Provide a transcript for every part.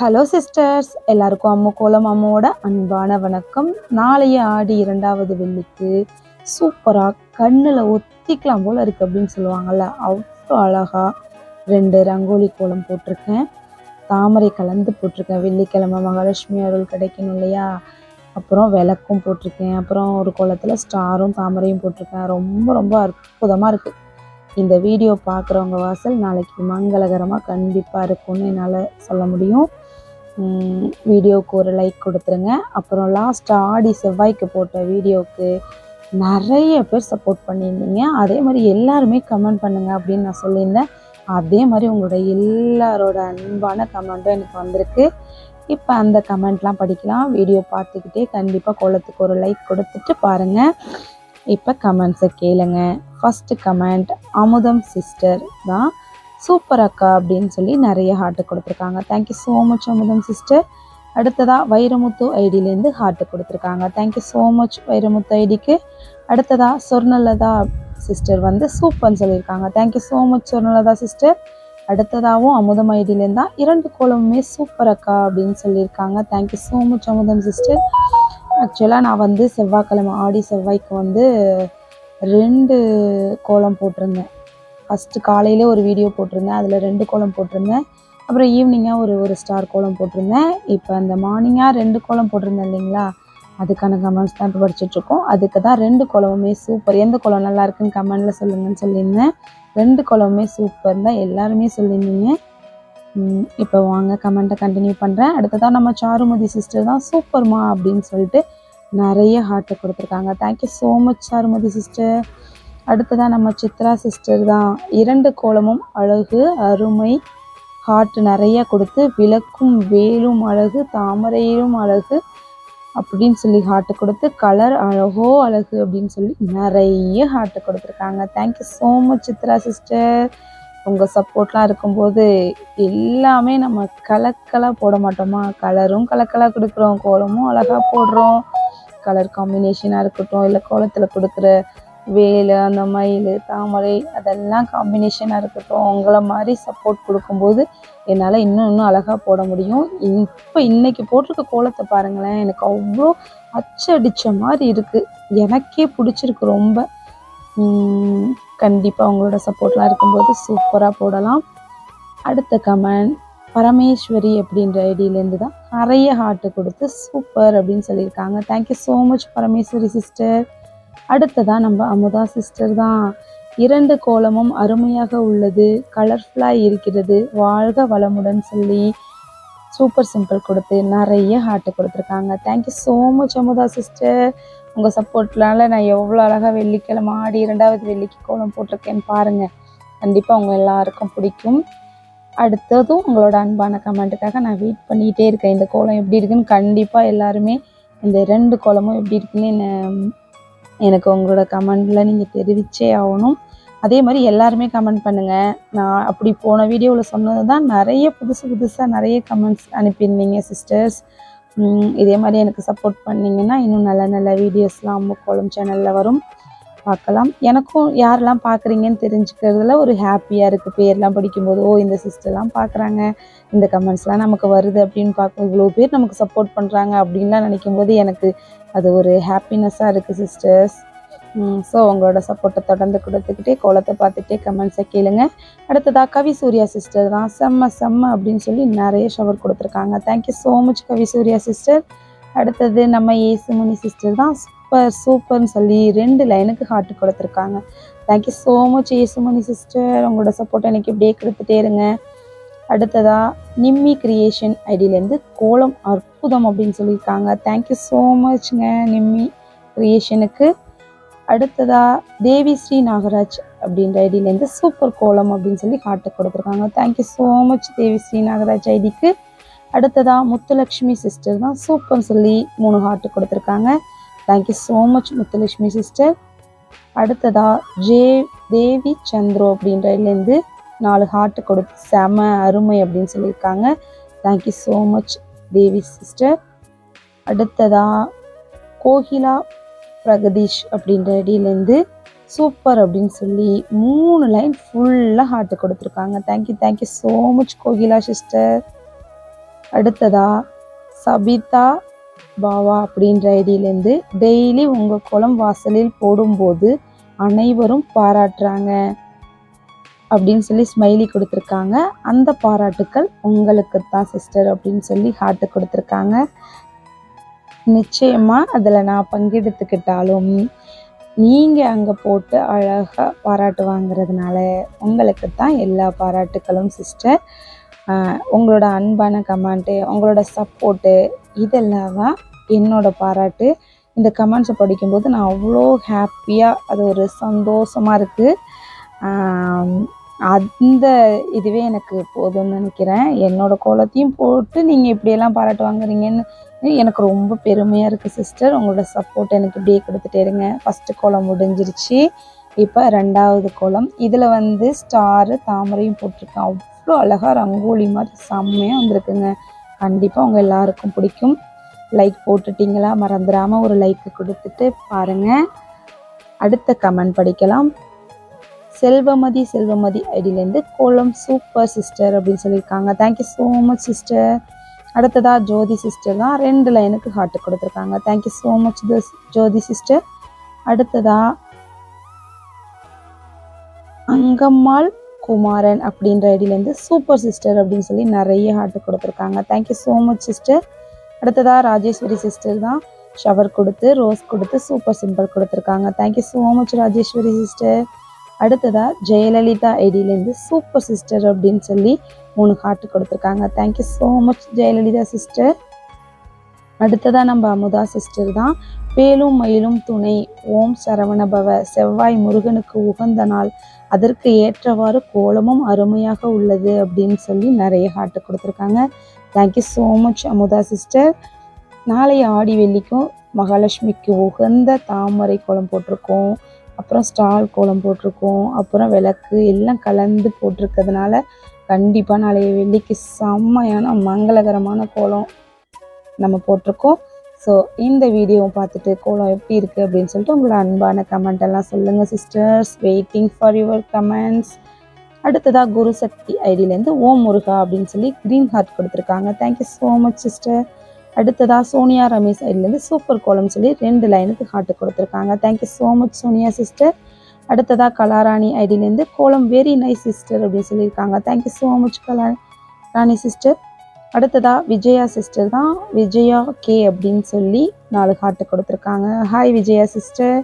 Hello sisters எல்லாருக்கும் அம்மு கோலம் அம்மாவோட அன்பான வணக்கம். நாளைய ஆடி இரண்டாவது வெள்ளிக்கு சூப்பராக கண்ணில் ஒத்திக்கலாம் போல் இருக்குது அப்படின்னு சொல்லுவாங்கள்ல அவ்வளோ அழகாக ரெண்டு ரங்கோலி கோலம் போட்டிருக்கேன். தாமரை கலந்து போட்டிருக்கேன். வெள்ளிக்கிழமை மகாலட்சுமி அருள் கிடைக்கணும் இல்லையா? அப்புறம் விளக்கும் போட்டிருக்கேன். அப்புறம் ஒரு கோலத்தில் ஸ்டாரும் தாமரையும் போட்டிருக்கேன். ரொம்ப ரொம்ப அற்புதமாக இருக்குது இந்த வீடியோ பார்க்குறவங்க வாசல் நாளைக்கு மங்களகரமாக கண்டிப்பாக இருக்கும்னு என்னால் சொல்ல முடியும். வீடியோவுக்கு ஒரு லைக் கொடுத்துருங்க. அப்புறம் லாஸ்ட் ஆடி செவ்வாய்க்கு போட்ட வீடியோவுக்கு நிறைய பேர் சப்போர்ட் பண்ணியிருந்தீங்க. அதே மாதிரி எல்லாருமே கமெண்ட் பண்ணுங்கள் அப்படின்னு நான் சொல்லியிருந்தேன். அதே மாதிரி உங்களோட எல்லாரோட அன்பான கமெண்ட்டும் எனக்கு வந்திருக்கு. இப்போ அந்த கமெண்ட்லாம் படிக்கலாம். வீடியோ பார்த்துக்கிட்டே கண்டிப்பாக கோலத்துக்கு ஒரு லைக் கொடுத்துட்டு பாருங்கள் இப்போ கமெண்ட்ஸை கேளுங்க. ஃபஸ்ட்டு கமெண்ட் அமுதம் சிஸ்டர் தான். சூப்பர் அக்கா அப்படின்னு சொல்லி நிறைய ஹார்ட்டு கொடுத்துருக்காங்க. Thank you so much Amudham sister அடுத்ததாக வைரமுத்து ஐடியிலேருந்து ஹார்ட்டு கொடுத்துருக்காங்க. Thank you so much Vairamuthu ஐடிக்கு. அடுத்ததாக சொர்ணலதா சிஸ்டர் வந்து சூப்பர்னு சொல்லியிருக்காங்க. Thank you so much Swarnalatha sister அடுத்ததாகவும் Amudham ஐடியிலேருந்து தான் இரண்டு கோலமுமே சூப்பர் அக்கா அப்படின்னு சொல்லியிருக்காங்க. Thank you so much Amudham sister ஆக்சுவலாக நான் வந்து செவ்வாய்க்கிழமை ஆடி செவ்வாய்க்கு வந்து ரெண்டு கோலம் போட்டிருந்தேன். ஃபஸ்ட்டு காலையிலே ஒரு வீடியோ போட்டிருந்தேன். அதில் ரெண்டு கோலம் போட்டிருந்தேன். அப்புறம் ஈவினிங்காக ஒரு ஒரு ஸ்டார் கோலம் போட்டிருந்தேன். இப்போ அந்த மார்னிங்காக ரெண்டு கோலம் போட்டிருந்தேன் இல்லைங்களா? அதுக்கான கமெண்ட்ஸ் தான் இப்போ படிச்சுட்ருக்கோம் அதுக்கு தான் ரெண்டு குளமுமே சூப்பர் எந்த குளம் நல்லா இருக்குன்னு கமெண்டில் சொல்லுங்கன்னு சொல்லியிருந்தேன். ரெண்டு குளமுமே சூப்பர் தான் எல்லாருமே சொல்லியிருந்தீங்க. இப்போ வாங்க கமெண்ட்டை கண்டினியூ பண்ணுறேன் அடுத்ததாக நம்ம சாருமதி சிஸ்டர் தான் சூப்பர்மா அப்படின்னு சொல்லிட்டு நிறைய ஹார்ட்டை கொடுத்துருக்காங்க. Thank you so much Charumathi sister அடுத்ததாக நம்ம சித்ரா சிஸ்டர் தான். இரண்டு கோலமும் அழகு அருமை ஹார்ட் நிறையா கொடுத்து விளக்கும் வேலும் அழகு தாமரையிலும் அழகு அப்படின்னு சொல்லி ஹார்ட்டு கொடுத்து கலர் அழகோ அழகு அப்படின்னு சொல்லி நிறைய ஹார்ட்டு கொடுத்துருக்காங்க. Thank you so much Chitra sister உங்கள் சப்போர்ட்லாம் இருக்கும்போது எல்லாமே நம்ம கலக்கலாக போட மாட்டோமா? கலரும் கலக்கலாக கொடுக்குறோம் கோலமும் அழகாக போடுறோம். கலர் காம்பினேஷனாக இருக்கட்டும் இல்லை கோலத்தில் கொடுக்குற வேலு அந்த மயில் தாமரை அதெல்லாம் காம்பினேஷனாக இருக்கட்டும் உங்களை மாதிரி சப்போர்ட் கொடுக்கும்போது என்னால் இன்னும் இன்னும் அழகாக போட முடியும். இப்போ இன்னைக்கு போட்டிருக்க கோலத்தை பாருங்களேன் எனக்கு அவ்வளோ அச்சடித்த மாதிரி இருக்குது எனக்கே பிடிச்சிருக்கு ரொம்ப. கண்டிப்பாக உங்களோட சப்போர்ட்லாம் இருக்கும்போது சூப்பராக போடலாம். அடுத்த கமெண்ட் பரமேஸ்வரி அப்படின்ற ஐடியிலேருந்து தான் நிறைய ஹார்ட்டு கொடுத்து சூப்பர் அப்படின்னு சொல்லியிருக்காங்க. Thank you so much Parameswari sister அடுத்ததாக நம்ம அமுதா சிஸ்டர் தான். இரண்டு கோலமும் அருமையாக உள்ளது. கலர்ஃபுல்லாக இருக்கிறது. வாழ்க வளமுடன் சொல்லி சூப்பர் சிம்பிள் கொடுத்து நிறைய ஹார்ட்டு கொடுத்துருக்காங்க. Thank you so much Amudha sister உங்கள் சப்போர்ட்னால நான் எவ்வளோ அழகாக வெள்ளிக்கிழமை ஆடி இரண்டாவது வெள்ளிக்கு கோலம் போட்டிருக்கேன்னு பாருங்கள் கண்டிப்பாக உங்கள் எல்லாருக்கும் பிடிக்கும். அடுத்ததும் உங்களோட அன்பான கமெண்ட்டுக்காக நான் வெயிட் பண்ணிகிட்டே இருக்கேன். இந்த கோலம் எப்படி இருக்குன்னு கண்டிப்பாக எல்லாருமே இந்த ரெண்டு கோலமும் எப்படி இருக்குன்னு என்னை எனக்கு உங்களோட கமெண்டில் நீங்கள் தெரிவிச்சே ஆகணும். அதே மாதிரி எல்லாருமே கமெண்ட் பண்ணுங்கள் நான் அப்படி போன வீடியோவில் சொன்னது தான் நிறைய புதுசு புதுசாக நிறைய கமெண்ட்ஸ் அனுப்பியிருந்தீங்க சிஸ்டர்ஸ் இதே மாதிரி எனக்கு சப்போர்ட் பண்ணிங்கன்னா இன்னும் நல்ல நல்ல வீடியோஸ்லாம் அம்மு கோலம் சேனலில் வரும். பார்க்கலாம். எனக்கும் யாரெல்லாம் பார்க்குறீங்கன்னு தெரிஞ்சுக்கிறதுல ஒரு ஹாப்பியாக இருக்குது பேர்லாம் படிக்கும்போது ஓ இந்த சிஸ்டர்லாம் பார்க்குறாங்க. இந்த கமெண்ட்ஸ்லாம் நமக்கு வருது அப்படின்னு பார்க்கும் இவ்வளோ பேர் நமக்கு சப்போர்ட் பண்ணுறாங்க அப்படின்லாம் நினைக்கும் போது எனக்கு அது ஒரு ஹாப்பினஸ்ஸாக இருக்குது சிஸ்டர்ஸ். ஸோ உங்களோட சப்போர்ட்டை தொடர்ந்து கொடுத்துக்கிட்டே கோலத்தை பார்த்துட்டே கமெண்ட்ஸை கேளுங்க. அடுத்ததாக கவி சூர்யா சிஸ்டர் தான். செம்ம செம்ம அப்படின்னு சொல்லி நிறைய ஷவர் கொடுத்துருக்காங்க. Thank you so much Kavi Surya sister. அடுத்தது நம்ம ஏசுமணி சிஸ்டர் தான். சூப்பர் சூப்பர்னு சொல்லி ரெண்டு லைனுக்கு ஹார்ட் கொடுத்துருக்காங்க. Thank you so much Esumani sister உங்களோட சப்போர்ட் எனக்கு இப்படியே கொடுத்துட்டே இருங்க. அடுத்ததா நிம்மி கிரியேஷன் ஐடியிலேருந்து கோலம் அற்புதம் அப்படின்னு சொல்லியிருக்காங்க. தேங்க்யூ ஸோ மச்ங்க நிம்மி கிரியேஷனுக்கு அடுத்ததா தேவி ஸ்ரீ நாகராஜ் அப்படின்ற ஐடியிலேருந்து சூப்பர் கோலம் அப்படின்னு சொல்லி ஹார்ட்டை கொடுத்துருக்காங்க. Thank you so much Devi Sri Nagaraj ஐடிக்கு அடுத்ததா முத்துலக்ஷ்மி சிஸ்டர் தான் சூப்பர்னு சொல்லி மூணு ஹார்ட்டு கொடுத்துருக்காங்க. Thank you so much Muthulakshmi sister அடுத்ததா ஜே தேவி சந்திரோ அப்படின்றதுலேருந்து நாலு ஹார்ட்டு கொடுத்து செம அருமை அப்படின்னு சொல்லியிருக்காங்க. Thank you so much Devi sister அடுத்ததா கோகிலா பிரகதீஷ் அப்படின்ற ஐடியிலேருந்து சூப்பர் அப்படின்னு சொல்லி மூணு லைன் ஃபுல்லாக ஹார்ட்டு கொடுத்துருக்காங்க. Thank you thank you so much Kokila sister அடுத்ததா சபிதா பாவா அப்படின்ற ஐடியிலேருந்து டெய்லி உங்கள் குளம் வாசலில் போடும்போது அனைவரும் பாராட்டுறாங்க அப்படின்னு சொல்லி ஸ்மைலி கொடுத்துருக்காங்க. அந்த பாராட்டுக்கள் உங்களுக்கு தான் சிஸ்டர் அப்படின்னு சொல்லி ஹார்ட்டு கொடுத்துருக்காங்க. நிச்சயமாக அதில் நான் பங்கெடுத்துக்கிட்டாலும் நீங்கள் அங்கே போட்டு அழகாக பாராட்டு வாங்குறதுனால உங்களுக்கு தான் எல்லா பாராட்டுக்களும் சிஸ்டர் உங்களோட அன்பான கமெண்ட்டு உங்களோட சப்போர்ட்டு இதெல்லாம் தான் என்னோட பாராட்டு. இந்த கமெண்ட்ஸை படிக்கும்போது நான் அவ்வளோ ஹாப்பியாக அது ஒரு சந்தோஷமாக இருக்குது அந்த இதுவே எனக்கு போதும்னு நினைக்கிறேன். என்னோட கோலத்தையும் போட்டு நீங்கள் இப்படியெல்லாம் பாராட்டு வாங்குறீங்கன்னு எனக்கு ரொம்ப பெருமையாக இருக்குது சிஸ்டர் உங்களோட சப்போர்ட் எனக்கு இப்படியே கொடுத்துட்டே இருங்க. ஃபஸ்ட்டு கோலம் முடிஞ்சிருச்சு. இப்போ ரெண்டாவது கோலம். இதில் வந்து ஸ்டாரு தாமரையும் போட்டிருக்கேன். அவ்வளோ அழகாக ரங்கோலி மாதிரி செம்மையாக வந்திருக்குங்க. கண்டிப்பாக உங்கள் எல்லாருக்கும் பிடிக்கும். லைக் போட்டுட்டிங்களா? மறந்துடாமல் ஒரு லைக்கு கொடுத்துட்டு பாருங்கள் அடுத்த கமெண்ட் படிக்கலாம். செல்வமதி செல்வமதி ஐடியிலேருந்து கோலம் சூப்பர் சிஸ்டர் அப்படின்னு சொல்லியிருக்காங்க. தேங்க்யூ ஸோ மச் சிஸ்டர் அடுத்ததாக ஜோதி சிஸ்டர் தான். ரெண்டு லைனுக்கு ஹார்ட் கொடுத்துருக்காங்க. Thank you so much Jothi sister அடுத்ததாக அங்கம்மாள் குமாரன் அப்படின்ற ஐடியிலேருந்து சூப்பர் சிஸ்டர் அப்படின்னு சொல்லி நிறைய ஹார்ட் கொடுத்துருக்காங்க. தேங்க்யூ ஸோ மச் சிஸ்டர் அடுத்ததாக ராஜேஸ்வரி சிஸ்டர் தான். ஷவர் கொடுத்து ரோஸ் கொடுத்து சூப்பர் சிம்பிள் கொடுத்துருக்காங்க. Thank you so much Rajeswari sister அடுத்ததாக ஜெயலலிதா ஐடியிலேருந்து சூப்பர் சிஸ்டர் அப்படின்னு சொல்லி மூணு ஹார்ட் கொடுத்துருக்காங்க. Thank you so much Jayalalitha sister அடுத்ததாக நம்ம அமுதா சிஸ்டர் தான். பேலும் மயிலும் துணை. ஓம் சரவணபவ. செவ்வாய் முருகனுக்கு உகந்த நாள். அதற்கு ஏற்றவாறு கோலமும் அருமையாக உள்ளது அப்படின்னு சொல்லி நிறைய ஹார்ட்டு கொடுத்துருக்காங்க. Thank you so much Amudha sister நாளைய ஆடி வெள்ளிக்கும் மகாலட்சுமிக்கு உகந்த தாமரை கோலம் போட்டிருக்கோம். அப்புறம் ஸ்டால் கோலம் போட்டிருக்கோம். அப்புறம் விளக்கு எல்லாம் கலந்து போட்டிருக்கிறதுனால கண்டிப்பாக நாளைய வெள்ளிக்கு செம்மையான மங்களகரமான கோலம். நம்ம போட்டிருக்கோம். ஸோ இந்த வீடியோவை பார்த்துட்டு கோலம் எப்படி இருக்குது அப்படின்னு சொல்லிட்டு உங்களோட அன்பான கமெண்ட் எல்லாம் சொல்லுங்கள் sisters waiting for your comments அடுத்ததாக குரு சக்தி ஐடியிலேருந்து ஓம் முருகா அப்படின்னு சொல்லி க்ரீன் ஹார்ட் கொடுத்துருக்காங்க. Thank you so much sister அடுத்ததாக சோனியா ரமேஷ் ஐடியிலேருந்து சூப்பர் கோலம் சொல்லி ரெண்டு லைனுக்கு ஹார்ட் கொடுத்துருக்காங்க. Thank you so much Sonia sister அடுத்ததாக கலாராணி ஐடியிலேருந்து கோலம் வெரி நைஸ் சிஸ்டர் அப்படின்னு சொல்லியிருக்காங்க. Thank you so much Kala Rani sister அடுத்ததாக விஜயா சிஸ்டர் தான். விஜயா கே அப்படின்னு சொல்லி நாலு ஹார்ட்டு கொடுத்துருக்காங்க. ஹாய் விஜயா சிஸ்டர்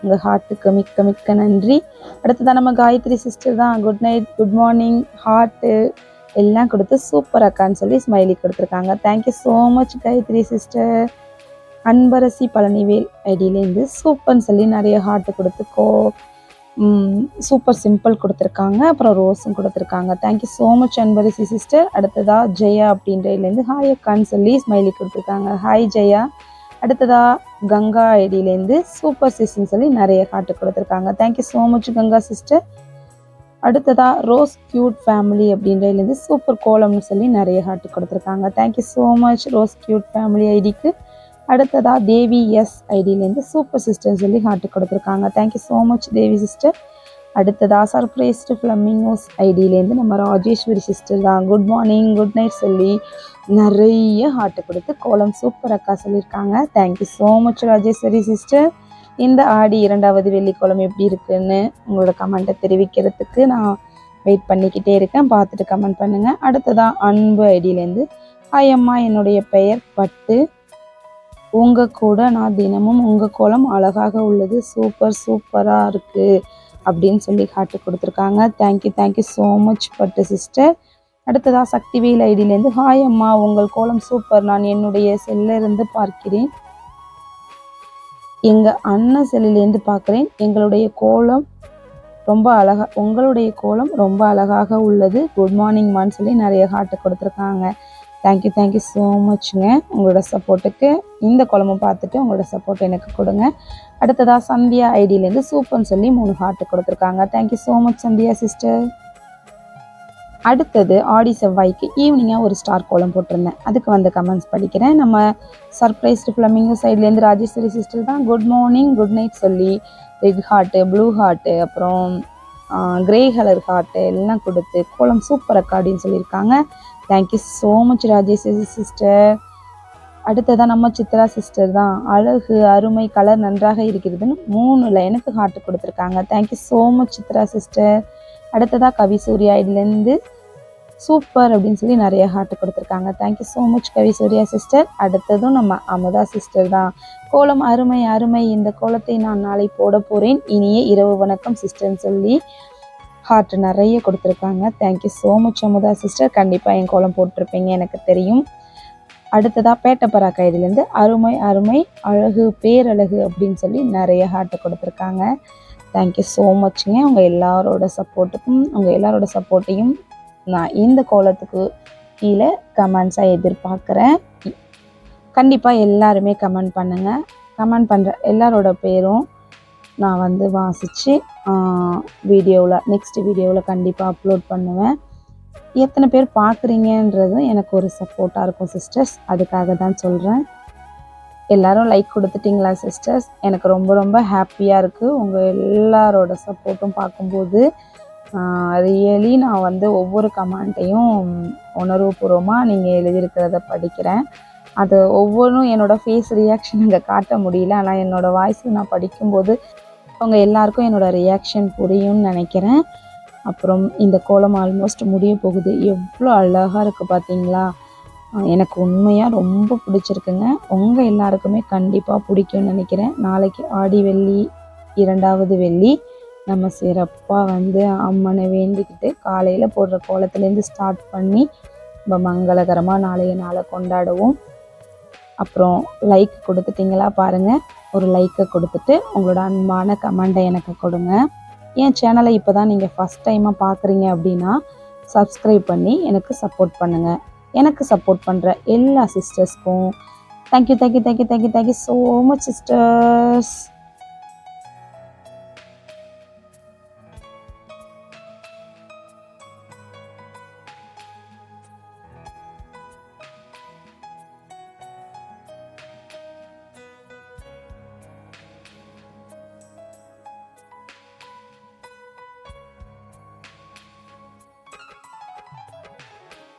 உங்கள் ஹார்ட்டுக்கு மிக்க மிக்க நன்றி. அடுத்ததாக நம்ம காயத்ரி சிஸ்டர் தான். Good night good morning heart எல்லாம் கொடுத்து சூப்பர் அக்கான்னு சொல்லி ஸ்மைலி கொடுத்துருக்காங்க. Thank you so much Gayathri sister Anbarasi Palanivel ஐடியிலேருந்து சூப்பர்னு சொல்லி நிறைய ஹார்ட்டு கொடுத்து கோ சூப்பர் சிம்பிள் கொடுத்துருக்காங்க. அப்புறம் ரோஸும் கொடுத்துருக்காங்க. Thank you so much Anbarasi sister அடுத்ததாக ஜெயா அப்படின்றதுலேருந்து ஹாய் அக்கான்னு சொல்லி ஸ்மைலி கொடுத்துருக்காங்க. ஹாய் ஜெயா. அடுத்ததாக கங்கா ஐடியிலேருந்து சூப்பர் சிஸ்டர்னு சொல்லி நிறைய காட்டு கொடுத்துருக்காங்க. Thank you so much Ganga sister அடுத்ததாக ரோஸ் க்யூட் ஃபேமிலி அப்படின்றதுலேருந்து சூப்பர் கோலம்னு சொல்லி நிறைய ஹார்ட் கொடுத்துருக்காங்க. Thank you so much rose cute family ஐடிக்கு. அடுத்ததாக தேவி எஸ் ஐடியிலேருந்து சூப்பர் சிஸ்டர் சொல்லி ஹார்ட் கொடுத்துருக்காங்க. Thank you so much Devi sister அடுத்ததாக சர்ப்ரைஸ்டு ஃப்ளம்மிங்கோஸ் ஐடியிலேருந்து நம்ம ராஜேஸ்வரி சிஸ்டர் தான். குட் மார்னிங் குட் நைட் சொல்லி நிறைய ஹார்ட் கொடுத்து கோலம் சூப்பர் அக்கா சொல்லியிருக்காங்க. Thank you so much Rajeswari sister இந்த ஆடி இரண்டாவது வெள்ளிக்கோளம் எப்படி இருக்குன்னு உங்களோட கமெண்ட்டை தெரிவிக்கிறதுக்கு நான் வெயிட் பண்ணிக்கிட்டே இருக்கேன். பார்த்துட்டு கமெண்ட் பண்ணுங்கள் அடுத்ததான் அன்பு ஐடியிலேருந்து ஹாய் அம்மா என்னுடைய பெயர் பட்டு உங்கள் கூட நான் தினமும் உங்கள் கோலம் அழகாக உள்ளது. சூப்பர் சூப்பராக இருக்குது அப்படின்னு சொல்லி காட்டு கொடுத்துருக்காங்க. Thank you thank you so much Pattu sister அடுத்ததாக சக்திவேல் ஐடியிலேருந்து ஹாய் அம்மா உங்கள் கோலம் சூப்பர். நான் என்னுடைய செல்லிருந்து பார்க்கிறேன். எங்கள் அண்ணன் செல்லிலேருந்து பார்க்குறேன். எங்களுடைய கோலம் ரொம்ப அழகா உங்களுடைய கோலம் ரொம்ப அழகாக உள்ளது. குட் மார்னிங் மான்னு சொல்லி நிறைய ஹார்ட்டு கொடுத்துருக்காங்க. தேங்க்யூ தேங்க்யூ ஸோ மச்ங்க உங்களோட சப்போர்ட்டுக்கு இந்த குழம்பு பார்த்துட்டு உங்களோட சப்போர்ட் எனக்கு கொடுங்க. அடுத்ததாக சந்தியா ஐடியிலேருந்து சூப்பர்னு சொல்லி மூணு ஹார்ட்டு கொடுத்துருக்காங்க. Thank you so much Sandhya sister அடுத்தது ஆடி செவ்வாய்க்கு ஈவினிங்காக ஒரு ஸ்டார் கோலம் போட்டிருந்தேன். அதுக்கு வந்து கமெண்ட்ஸ் படிக்கிறேன். நம்ம சர்ப்ரைஸ்டு ஃப்ளமிங்கோ சைட்லேருந்து ராஜேஸ்வரி சிஸ்டர் தான். குட் மார்னிங் குட் நைட் சொல்லி ரெட் ஹார்ட்டு ப்ளூ ஹார்ட்டு அப்புறம் கிரே கலர் ஹார்ட்டு எல்லாம் கொடுத்து கோலம் சூப்பர் அக்கா அப்படின்னு சொல்லியிருக்காங்க. Thank you so much Rajeswari sister அடுத்ததான் நம்ம சித்ரா சிஸ்டர் தான். அழகு அருமை கலர் நன்றாக இருக்கிறதுன்னு மூணு லைனுக்கு ஹார்ட் கொடுத்துருக்காங்க. Thank you so much Chitra sister அடுத்ததாக கவி சூர்யா இதுலேருந்து சூப்பர் அப்படின்னு சொல்லி நிறைய ஹார்ட் கொடுத்துருக்காங்க. Thank you so much Kavi Surya sister அடுத்ததும் நம்ம அமுதா சிஸ்டர் தான். கோலம் அருமை அருமை. இந்த கோலத்தை நான் நாளை போட போகிறேன் இனிய இரவு வணக்கம் சிஸ்டர்னு சொல்லி ஹார்ட் நிறைய கொடுத்துருக்காங்க. Thank you so much Amudha sister கண்டிப்பாக என் கோலம் போட்டிருப்பீங்க எனக்கு தெரியும். அடுத்ததாக பேட்டப்பரா கைதிலேருந்து அருமை அருமை அழகு பேரழகு அப்படின்னு சொல்லி நிறைய ஹார்ட்டை கொடுத்துருக்காங்க. தேங்க்யூ ஸோ மச்ங்க உங்கள் எல்லாரோட சப்போர்ட்டுக்கும் உங்கள் எல்லாரோட சப்போர்ட்டையும் நான் இந்த கோலத்துக்கு கீழே கமெண்ட்ஸாக எதிர்பார்க்குறேன். கண்டிப்பாக எல்லாருமே கமெண்ட் பண்ணுங்கள் கமெண்ட் பண்ணுற எல்லாரோட பேரும் நான் வந்து வாசித்து வீடியோவில் நெக்ஸ்ட் வீடியோவில் கண்டிப்பாக அப்லோட் பண்ணுவேன். எத்தனை பேர் பார்க்குறீங்கன்றதும் எனக்கு ஒரு சப்போர்ட்டாக இருக்கும் சிஸ்டர்ஸ் அதுக்காக தான் சொல்கிறேன் எல்லாரும் லைக் கொடுத்துட்டிங்களா சிஸ்டர்ஸ் எனக்கு ரொம்ப ரொம்ப ஹாப்பியாக இருக்குது உங்கள் எல்லாரோட சப்போர்ட்டும் பார்க்கும்போது ரியலி நான் வந்து ஒவ்வொரு கமெண்ட்டையும் உணர்வுபூர்வமாக நீங்கள் எழுதியிருக்கிறத படிக்கிறேன். அது ஒவ்வொன்றும் என்னோடய ஃபேஸ் ரியாக்ஷன் அங்கே காட்ட முடியல. ஆனால் என்னோடய வாய்ஸில் நான் படிக்கும்போது அவங்க எல்லாருக்கும் என்னோடய ரியாக்ஷன் புரியும்னு நினைக்கிறேன். அப்புறம் இந்த கோலம் ஆல்மோஸ்ட் முடிய போகுது. எவ்வளோ அழகாக இருக்குது பார்த்தீங்களா எனக்கு உண்மையாக ரொம்ப பிடிச்சிருக்குங்க. உங்கள் எல்லாருக்குமே கண்டிப்பாக பிடிக்கும்னு நினைக்கிறேன். நாளைக்கு ஆடி வெள்ளி இரண்டாவது வெள்ளி நம்ம சிறப்பாக வந்து அம்மனை வேண்டிக்கிட்டு காலையில் போடுற கோலத்துலேருந்து ஸ்டார்ட் பண்ணி ரொம்ப மங்களகரமாக நாளைய நாளை கொண்டாடுவோம். அப்புறம் லைக் கொடுத்துட்டிங்களா பாருங்கள் ஒரு லைக்கை கொடுத்துட்டு உங்களோட அன்பான கமெண்ட்டை எனக்கு கொடுங்க. என் சேனலை இப்போ தான் நீங்கள் ஃபஸ்ட் டைமாக பார்க்குறீங்க அப்படின்னா சப்ஸ்கிரைப் பண்ணி எனக்கு சப்போர்ட் பண்ணுங்கள் எனக்கு சப்போர்ட் பண்ணுற எல்லா சிஸ்டர்ஸ்க்கும் thank you thank you thank you thank you thank you so much sisters